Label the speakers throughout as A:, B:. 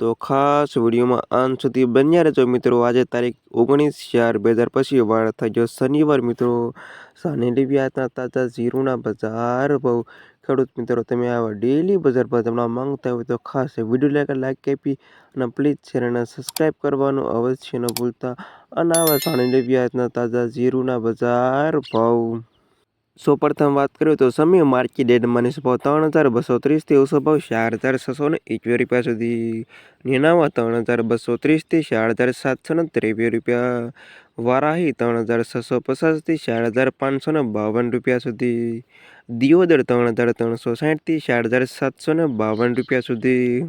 A: તો ખાસ વિડીયોમાં અંત સુધી બન્યા રહેજો મિત્રો. આજે તારીખ ઓગણીસ ચાર બે હજાર પછી વાર થઈ ગયો શનિવાર મિત્રો. સાને લીવ્યાતના તાજા ઝીરુના બજાર ભાવ. ખેડૂત મિત્રો, તમે આવા ડેલી બજાર ભાવ તમને માંગતા હોય તો ખાસ વીડિયો લાઈક લાઈક આપી અને પ્લીઝ ચેનલને સબસ્ક્રાઈબ કરવાનું અવશ્ય ન ભૂલતા. અને આવા સાણી લીવ્યાતના તાજા જીરુના બજાર ભાવ. સૌપ્રથમ વાત કરીએ તો સમય માર્કી ડેટ મને ભાવ ત્રણ હજાર બસો ત્રીસથી ઓછો ભાવ ચાર હજાર છસો ને એકવીસ રૂપિયા સુધી. નેનાવા ત્રણ હજાર બસો ત્રીસથી ચાર હજાર સાતસો ને ત્રેવીસ રૂપિયા. વારાહી ત્રણ હજાર છસો પચાસથી ચાર હજાર પાંચસો ને બાવન રૂપિયા સુધી. દિયોદર ત્રણ હજાર ત્રણસો સાઠથી ચાર હજાર સાતસો ને બાવન રૂપિયા સુધી.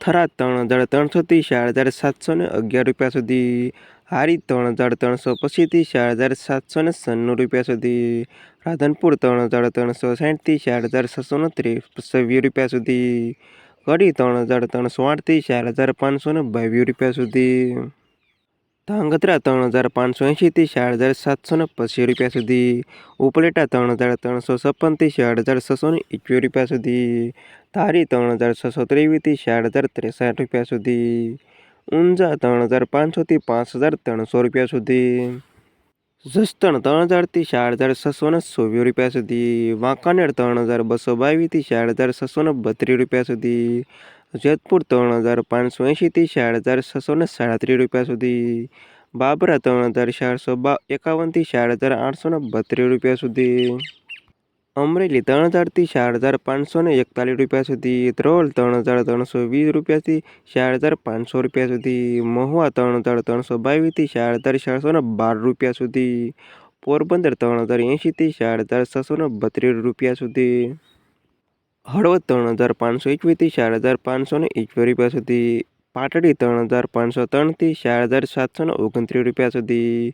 A: થરાદ ત્રણ હજાર ત્રણસોથી ચાર હજાર સાતસો ને અગિયાર રૂપિયા સુધી. હારી ત્રણ હજાર ત્રણસો પછીથી ચાર હજાર સાતસો ને સન્નું રૂપિયા સુધી. રાધનપુર ત્રણ હજાર ત્રણસો સાઠથી ચાર હજાર છસો ને ત્રેવીસ રૂપિયા સુધી. કડી ત્રણ હજાર ત્રણસો આઠથી ચાર હજાર પાંચસો ને બાવીસ રૂપિયા સુધી. ધાંગધ્રા ત્રણ હજાર પાંચસો એંશીથી ચાર હજાર સાતસો ને પચીસ રૂપિયા સુધી. ઉપલેટા ત્રણ હજાર ત્રણસો છપ્પનથી ચાર હજાર છસો ને એકવીસ રૂપિયા સુધી. ધારી ત્રણ હજાર છસો ત્રેવીસથી ચાર હજાર ત્રેસઠ રૂપિયા સુધી. ઊંઝા ત્રણ હજાર પાંચસોથી પાંચ હજાર ત્રણસો રૂપિયા સુધી. જસદણ ત્રણ હજારથી ચાર હજાર છસો ને ચોવીસ રૂપિયા સુધી. વાંકાનેર ત્રણ હજાર બસો બાવીસથી ચાર હજાર છસો ને બત્રીસ રૂપિયા સુધી. જેતપુર ત્રણ હજાર પાંચસો એંશીથી ચાર હજાર છસો ને સાડત્રીસ રૂપિયા સુધી. બાબરા ત્રણ હજાર ચારસો બા એકાવનથી ચાર હજાર આઠસો ને બત્રીસ રૂપિયા સુધી. અમરેલી ત્રણ હજારથી ચાર હજાર પાંચસો ને એકતાલીસ રૂપિયા સુધી. ધ્રોલ ત્રણ હજાર ત્રણસો વીસ રૂપિયાથી ચાર હજાર પાંચસો રૂપિયા સુધી. મહુવા ત્રણ હજાર ત્રણસો બાવીસથી ચાર હજાર ચારસો ને બાર રૂપિયા સુધી. પોરબંદર ત્રણ હજાર એંશીથી ચાર હજાર છસો ને બત્રીસ રૂપિયા સુધી. હળવદ ત્રણ હજાર પાંચસો એકવીસથી ચાર હજાર પાંચસો ને એકવીસ રૂપિયા સુધી, પાટડી ત્રણ હજાર પાંચસો ત્રણથી ચાર હજાર સાતસો ને ઓગણત્રીસ રૂપિયા સુધી,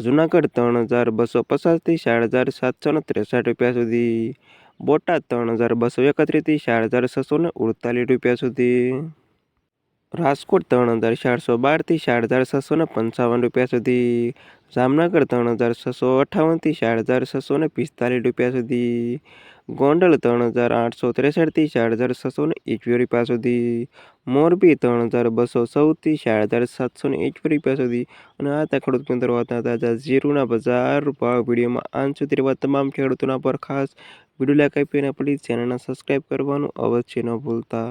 A: જુનાગઢ ત્રણ હજાર બસો પચાસથી ચાર હજાર સાતસો ને ત્રેસઠ રૂપિયા સુધી, બોટાદ ત્રણ હજાર બસો એકત્રીસથી ચાર હજાર છસો ને ઉડતાલીસ રૂપિયા સુધી, રાજકોટ ત્રણ હજાર ચારસો બારથી ચાર હજાર છસો ને પંચાવન રૂપિયા સુધી, જામનગર ત્રણ હજાર છસો અઠ્ઠાવનથી ચાર હજાર છસો ને પિસ્તાલીસ રૂપિયા સુધી ગોંડલ ત્રણ હજાર આઠસો ત્રેસઠથી ચાર હજાર છસો ને એકવીસ રૂપિયા સુધી મોરબી ત્રણ હજાર બસો સૌથી ચાર હજાર સાતસો ને એકવીસ રૂપિયા સુધી અને આ ત્યાં ખેડૂત મિત્રો હતા તાજા જીરુના બજાર ભાવ વિડીયોમાં આંશુ રહેવા તમામ ખેડૂતોના પર ખાસ વીડિયો લાઈક આપીને પ્લીઝ ચેનલને સબસ્ક્રાઈબ કરવાનું અવશ્ય ન ભૂલતા.